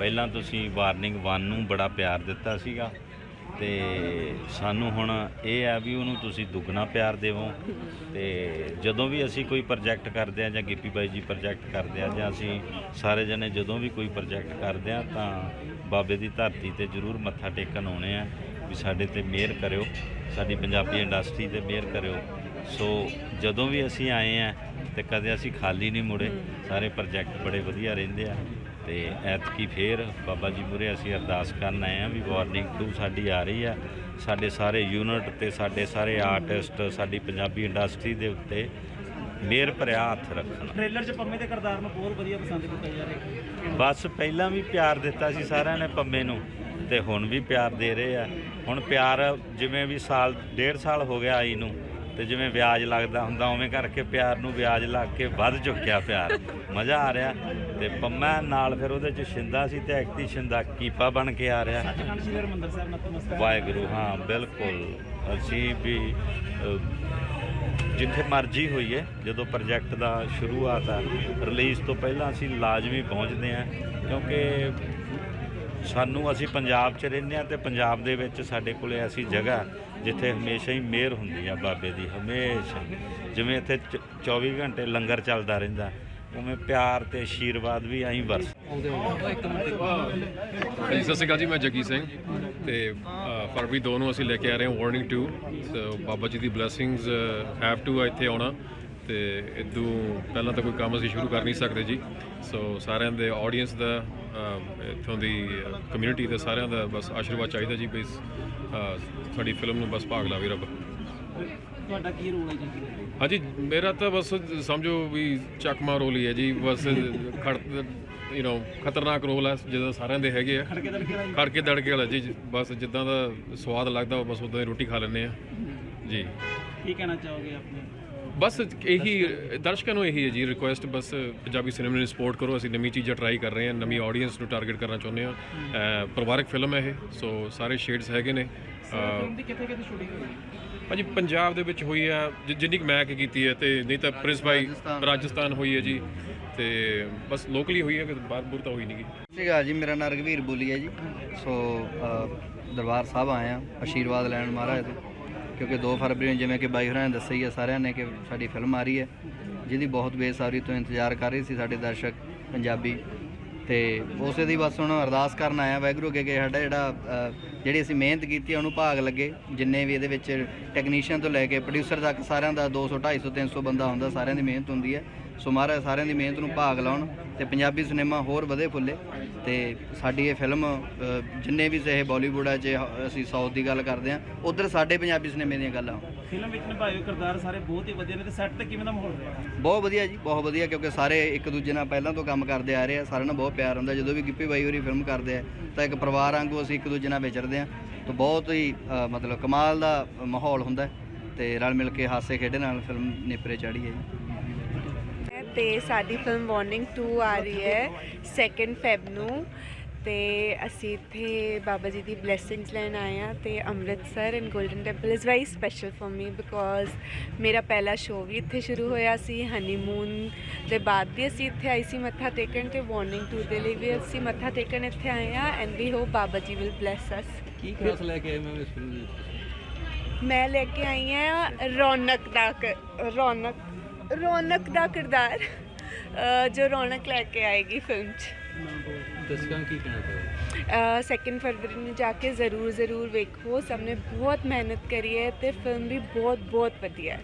ਪਹਿਲਾਂ ਤੁਸੀਂ ਵਾਰਨਿੰਗ 1 ਨੂੰ ਬੜਾ ਪਿਆਰ ਦਿੱਤਾ ਸੀਗਾ ਤੇ ਸਾਨੂੰ ਹੁਣ ਇਹ ਆ ਵੀ ਉਹਨੂੰ ਤੁਸੀਂ ਦੁੱਗਣਾ ਪਿਆਰ ਦੇਵੋ ਤੇ ਜਦੋਂ ਵੀ ਅਸੀਂ ਕੋਈ ਪ੍ਰੋਜੈਕਟ ਕਰਦੇ ਆ ਜਾਂ ਗਿੱਪੀ ਬਾਈ ਜੀ ਪ੍ਰੋਜੈਕਟ ਕਰਦੇ ਆ ਜਾਂ ਅਸੀਂ ਸਾਰੇ ਜਣੇ ਜਦੋਂ ਵੀ ਕੋਈ ਪ੍ਰੋਜੈਕਟ ਕਰਦੇ ਆ ਤਾਂ ਬਾਬੇ ਦੀ ਧਰਤੀ ਤੇ ਜ਼ਰੂਰ ਮੱਥਾ ਟੇਕਣ ਆਉਣੇ ਆ ਵੀ ਸਾਡੇ ਤੇ ਮਿਹਰ ਕਰਿਓ ਸਾਡੀ ਪੰਜਾਬੀ ਇੰਡਸਟਰੀ ਤੇ ਮਿਹਰ ਕਰਿਓ। ਸੋ ਜਦੋਂ ਵੀ ਅਸੀਂ ਆਏ ਆ ਤੇ ਕਦੇ ਅਸੀਂ ਖਾਲੀ ਨਹੀਂ ਮੁੜੇ ਸਾਰੇ ਪ੍ਰੋਜੈਕਟ ਬੜੇ ਵਧੀਆ ਰਹਿੰਦੇ ਆ। ਤੇ ਐਤਕੀ ਫੇਰ ਬਾਬਾ ਜੀ ਮੁਰੇ ਅਸੀਂ ਅਰਦਾਸ ਕਰਨ ਆਏ ਆ ਵੀ ਵਾਰਨਿੰਗ 2 ਸਾਡੀ ਆ ਰਹੀ ਆ। ਸਾਡੇ ਸਾਰੇ ਯੂਨਿਟ ਤੇ ਸਾਡੇ ਸਾਰੇ ਆਰਟਿਸਟ ਸਾਡੀ ਪੰਜਾਬੀ ਇੰਡਸਟਰੀ ਦੇ ਉੱਤੇ ਮਿਹਰ ਭਰਿਆ ਹੱਥ ਰੱਖਣ। ਟ੍ਰੇਲਰ 'ਚ ਪੰਮੇ ਦੇ ਕਿਰਦਾਰ ਨੂੰ ਬਹੁਤ ਵਧੀਆ ਪਸੰਦ ਕੀਤਾ ਜਾ ਰਿਹਾ ਬਸ ਪਹਿਲਾਂ ਵੀ ਪਿਆਰ ਦਿੱਤਾ ਸੀ ਸਾਰਿਆਂ ਨੇ ਪੰਮੇ ਨੂੰ ਤੇ ਹੁਣ ਵੀ ਪਿਆਰ ਦੇ ਰਹੇ ਆ। ਹੁਣ ਪਿਆਰ ਜਿਵੇਂ ਵੀ ਸਾਲ ਡੇਢ ਸਾਲ ਹੋ ਗਿਆ ਆਈ ਨੂੰ ਤੇ ਜਿਵੇਂ ਵਿਆਜ ਲੱਗਦਾ ਹੁੰਦਾ ਉਵੇਂ ਕਰਕੇ ਪਿਆਰ ਨੂੰ ਵਿਆਜ ਲੱਗ ਕੇ ਵੱਧ ਚੁੱਕਿਆ ਪਿਆਰ। ਮਜ਼ਾ ਆ ਰਿਹਾ ਤੇ ਪੰਮਾ ਨਾਲ ਫਿਰ ਉਹਦੇ ਚ ਸ਼ਿੰਦਾ ਸੀ ਤੇ ਐਕਟੀ ਸ਼ਿੰਦਾ ਕੀਪਾ ਬਣ ਕੇ ਆ ਰਿਹਾ। ਸੱਚਖੰਡ ਸ੍ਰੀ ਹਰਿਮੰਦਰ ਸਾਹਿਬ ਨਤਮਸਤਕ ਵਾਹਿਗੁਰੂ ਹਾਂ ਬਿਲਕੁਲ। ਅਸੀਂ ਵੀ ਜਿੱਥੇ ਮਰਜ਼ੀ ਹੋਈਏ ਜਦੋਂ ਪ੍ਰੋਜੈਕਟ ਦਾ ਸ਼ੁਰੂਆਤ ਆ ਰਿਲੀਜ਼ ਤੋਂ ਪਹਿਲਾਂ ਅਸੀਂ ਲਾਜ਼ਮੀ ਪਹੁੰਚਦੇ ਹਾਂ ਕਿਉਂਕਿ ਸਾਨੂੰ ਅਸੀਂ ਪੰਜਾਬ 'ਚ ਰਹਿੰਦੇ ਹਾਂ ਤੇ ਪੰਜਾਬ ਦੇ ਵਿੱਚ ਸਾਡੇ ਕੋਲੇ ਐਸੀ ਜਗ੍ਹਾ ਜਿੱਥੇ ਹਮੇਸ਼ਾ ਹੀ ਮਿਹਰ ਹੁੰਦੀ ਆ ਬਾਬੇ ਦੀ ਹਮੇਸ਼ਾ ਜਿਵੇਂ ਇੱਥੇ ਚ- 24 ਘੰਟੇ ਲੰਗਰ ਚੱਲਦਾ ਰਹਿੰਦਾ ਉਵੇਂ ਪਿਆਰ ਤੇ ਆਸ਼ੀਰਵਾਦ ਵੀ ਐਂ ਵਰਸ ਹਾਂਜੀ ਸਤਿ ਸ਼੍ਰੀ ਅਕਾਲ ਜੀ ਮੈਂ ਜੱਗੀ ਸਿੰਘ ਤੇ ਅ, ਫਰਵਰੀ 2 ਨੂੰ ਅਸੀਂ ਲੈ ਕੇ ਆ ਰਹੇ ਹਾਂ warning 2 so Baba ji the blessings have to ਇੱਥੇ ਆਉਣਾ। ਤੇ ਇਦੋਂ ਪਹਿਲਾਂ ਤਾਂ ਕੋਈ ਕੰਮ ਅਸੀਂ ਸ਼ੁਰੂ ਕਰ ਨਹੀਂ ਸਕਦੇ ਜੀ। ਸੋ ਸਾਰਿਆਂ ਦੇ ਆਡੀਅנס ਦਾ ਇਥੋਂ ਦੀ ਕਮਿਊਨਿਟੀ ਦਾ ਸਾਰਿਆਂ ਦਾ ਬਸ ਆਸ਼ੀਰਵਾਦ ਚਾਹੀਦਾ ਜੀ ਬਈ ਸਾਡੀ ਫਿਲਮ ਨੂੰ ਬਸ ਭਾਗ ਲਾਵੇ ਰੱਬ। ਤੁਹਾਡਾ ਹਾਂਜੀ ਮੇਰਾ ਤਾਂ ਬਸ ਸਮਝੋ ਵੀ ਚੱਕਮਾ ਰੋਲ ਹੀ ਹੈ ਜੀ। ਬਸ ਖੜ ਯੂ نو ਖਤਰਨਾਕ ਰੋਲ ਹੈ ਜਿਹਦਾ ਸਾਰਿਆਂ ਦੇ ਹੈਗੇ ਆ। ਖੜ ਖੜਕੇ ਦੜਕੇ ਵਾਲਾ ਜੀ ਬਸ ਜਿੱਦਾਂ ਦਾ ਸਵਾਦ ਲੱਗਦਾ ਬਸ ਉਦਾਂ ਦੀ ਰੋਟੀ ਖਾ ਲੈਂਦੇ ਆ। ਜੀ। ਕੀ ਕਹਿਣਾ ਚਾਹੋਗੇ ਆਪਣੇ? ਬਸ ਇਹੀ ਦਰਸ਼ਕਾਂ ਨੂੰ ਇਹੀ ਹੈ ਜੀ ਰਿਕੁਐਸਟ ਬਸ ਪੰਜਾਬੀ ਸਿਨੇਮੇ ਨੂੰ ਸਪੋਰਟ ਕਰੋ ਅਸੀਂ ਨਵੀਂ ਚੀਜ਼ਾਂ ਟਰਾਈ ਕਰ ਰਹੇ ਹਾਂ ਨਵੀਂ ਆਡੀਅנס ਨੂੰ ਟਾਰਗੇਟ ਕਰਨਾ ਚਾਹੁੰਦੇ ਹਾਂ। ਪਰਿਵਾਰਕ ਫਿਲਮ ਹੈ ਇਹ ਸੋ ਸਾਰੇ ਸ਼ੇਡਸ ਹੈਗੇ ਨੇ। ਫਿਲਮ ਦੀ ਕਿੱਥੇ ਕਿੱਥੇ ਸ਼ੂਟਿੰਗ ਹੋਈ? ਭਾਜੀ ਪੰਜਾਬ ਦੇ ਵਿੱਚ ਹੋਈ ਆ ਜਿੰਨੀ ਕੁ ਮੈਂ ਕਿ ਕੀਤੀ ਹੈ ਤੇ ਨਹੀਂ ਤਾਂ ਪ੍ਰਿੰਸ ਭਾਈ ਰਾਜਸਥਾਨ। ਹੋਈ ਹੈ ਜੀ। ਤੇ ਬਸ ਲੋਕਲੀ ਹੋਈ ਹੈ ਕਿ ਬਾਹਰ ਬੂਰ ਤਾਂ ਹੋਈ ਨਹੀਂ ਗੀ ਸੀਗਾ ਜੀ ਮੇਰਾ ਨਾਮ ਰਘਵੀਰ ਬੋਲੀ ਹੈ ਜੀ ਸੋ ਦਰਬਾਰ ਸਾਹਿਬ ਆਏ ਆ ਆਸ਼ੀਰਵਾਦ ਲੈਣ ਮਹਾਰਾਜ ਤੋਂ ਕਿਉਂਕਿ 2 ਫਰਵਰੀ ਨੂੰ ਜਿਵੇਂ ਕਿ ਬਾਈ ਹੋਰਾਂ ਨੇ ਦੱਸਿਆ ਹੀ ਹੈ ਸਾਰਿਆਂ ਨੇ ਕਿ ਸਾਡੀ ਫਿਲਮ ਆ ਰਹੀ ਹੈ, ਜਿਹਦੀ ਬਹੁਤ ਬੇਸਬਰੀ ਤੋਂ ਇੰਤਜ਼ਾਰ ਕਰ ਰਹੇ ਸੀ ਸਾਡੇ ਦਰਸ਼ਕ ਪੰਜਾਬੀ। ਤੇ ਉਸੇ ਦੀ ਬਸ ਹੁਣ ਅਰਦਾਸ ਕਰਨ ਆਇਆ ਵਾਹਿਗੁਰੂ ਅੱਗੇ ਕਿ ਸਾਡਾ ਜਿਹੜਾ ਜਿਹੜੀ ਅਸੀਂ ਮਿਹਨਤ ਕੀਤੀ ਉਹਨੂੰ ਭਾਗ ਲੱਗੇ। ਜਿੰਨੇ ਵੀ ਇਹਦੇ ਵਿੱਚ ਟੈਕਨੀਸ਼ੀਅਨ ਤੋਂ ਲੈ ਕੇ ਪ੍ਰੋਡਿਊਸਰ ਤੱਕ ਸਾਰਿਆਂ ਦਾ 200 250 300 ਬੰਦਾ ਹੁੰਦਾ, ਸਾਰਿਆਂ ਦੀ ਮਿਹਨਤ ਹੁੰਦੀ ਹੈ। ਸੋ ਮਹਾਰਾਜ ਸਾਰਿਆਂ ਦੀ ਮਿਹਨਤ ਨੂੰ ਭਾਗ ਲਾਉਣ ਤੇ ਪੰਜਾਬੀ ਸਿਨੇਮਾ ਹੋਰ ਵਧੇ ਫੁੱਲੇ ਤੇ ਸਾਡੀ ਇਹ ਫਿਲਮ ਜਿੰਨੇ ਵੀ ਚਾਹੇ ਬਾਲੀਵੁੱਡ ਹੈ ਜੇ ਅਸੀਂ ਸਾਊਥ ਦੀ ਗੱਲ ਕਰਦੇ ਹਾਂ ਉਧਰ ਸਾਡੇ ਪੰਜਾਬੀ ਸਿਨੇਮੇ ਦੀਆਂ ਗੱਲਾਂ। ਫਿਲਮ ਵਿੱਚ ਨਿਭਾਏ ਹੋਏ ਕਿਰਦਾਰ ਸਾਰੇ ਬਹੁਤ ਹੀ ਵਧੀਆ ਨੇ ਤੇ ਸੈੱਟ ਤੇ ਕਿਵੇਂ ਦਾ ਮਾਹੌਲ ਰਿਹਾ? ਬਹੁਤ ਵਧੀਆ ਜੀ ਬਹੁਤ ਵਧੀਆ ਕਿਉਂਕਿ ਸਾਰੇ ਇੱਕ ਦੂਜੇ ਨਾਲ ਪਹਿਲਾਂ ਤੋਂ ਕੰਮ ਕਰਦੇ ਆ ਰਹੇ ਆ ਸਾਰਿਆਂ ਨਾਲ ਬਹੁਤ ਪਿਆਰ ਹੁੰਦਾ ਜਦੋਂ ਵੀ ਗਿੱਪੀ ਬਾਈ ਹੋਰੀ ਫਿਲਮ ਕਰਦੇ ਆ ਤਾਂ ਇੱਕ ਪਰਿਵਾਰ ਵਾਂਗੂ ਅਸੀਂ ਇੱਕ ਦੂਜੇ ਨਾਲ ਵਿਚਰਦੇ ਆ ਤਾਂ ਬਹੁਤ ਹੀ ਮਤਲਬ ਕਮਾਲ ਦਾ ਮਾਹੌਲ ਹੁੰਦਾ ਤੇ ਰਲ ਮਿਲ ਕੇ ਹਾਸੇ ਖੇਡੇ ਨਾਲ ਫਿਲਮ ਨੇਪਰੇ ਚੜੀ ਹੈ ਜੀ। ਤੇ ਸਾਡੀ ਫਿਲਮ ਵਾਰਨਿੰਗ 2 ਆ ਰਹੀ ਹੈ 2 ਫੈਬ ਨੂੰ। ਤੇ ਅਸੀਂ ਇੱਥੇ ਬਾਬਾ ਜੀ ਦੀ ਬਲੇਸਿੰਗਸ ਲੈਣ ਆਏ ਆ ਤੇ Amritsar and golden temple is very special for me because ਮੇਰਾ ਪਹਿਲਾ ਸ਼ੋਅ ਵੀ ਇੱਥੇ ਸ਼ੁਰੂ ਹੋਇਆ ਸੀ ਹਨੀਮੂਨ ਦੇ ਬਾਅਦ ਵੀ ਅਸੀਂ ਇੱਥੇ ਆਈ ਸੀ ਮੱਥਾ ਟੇਕਣ ਤੇ ਵਾਰਨਿੰਗ 2 ਦੇ ਲਈ ਵੀ ਅਸੀਂ ਮੱਥਾ ਟੇਕਣ ਇੱਥੇ ਆਏ ਆ and we hop Baba ji will bless ਅਸ ਕੀ ਖਾਸ ਲੈ ਕੇ ਆਏ ਮੈਂ ਇਸ ਫਿਲਮ ਦੇ ਮੈਂ ਲੈ ਕੇ ਆਈ ਹਾਂ ਰੌਣਕ ਦਾ ਕ- ਰੌਣਕ ਰੌਣਕ ਦਾ ਕਿਰਦਾਰ ਅ, ਜੋ ਰੌਣਕ ਲੈ ਕੇ ਆਏਗੀ ਫਿਲਮ 'ਚ। ਦਰਸ਼ਕਾਂ ਕੀ ਕਹਿਣਾ ਚਾਹੋਗੇ? ਸੈਕਿੰਡ ਫਰਵਰੀ ਨੂੰ ਜਾ ਕੇ ਜ਼ਰੂਰ ਜ਼ਰੂਰ ਵੇਖੋ। ਸਭ ਨੇ ਬਹੁਤ ਮਿਹਨਤ ਕਰੀ ਹੈ ਤੇ ਫਿਲਮ ਵੀ ਬਹੁਤ ਬਹੁਤ ਵਧੀਆ ਹੈ।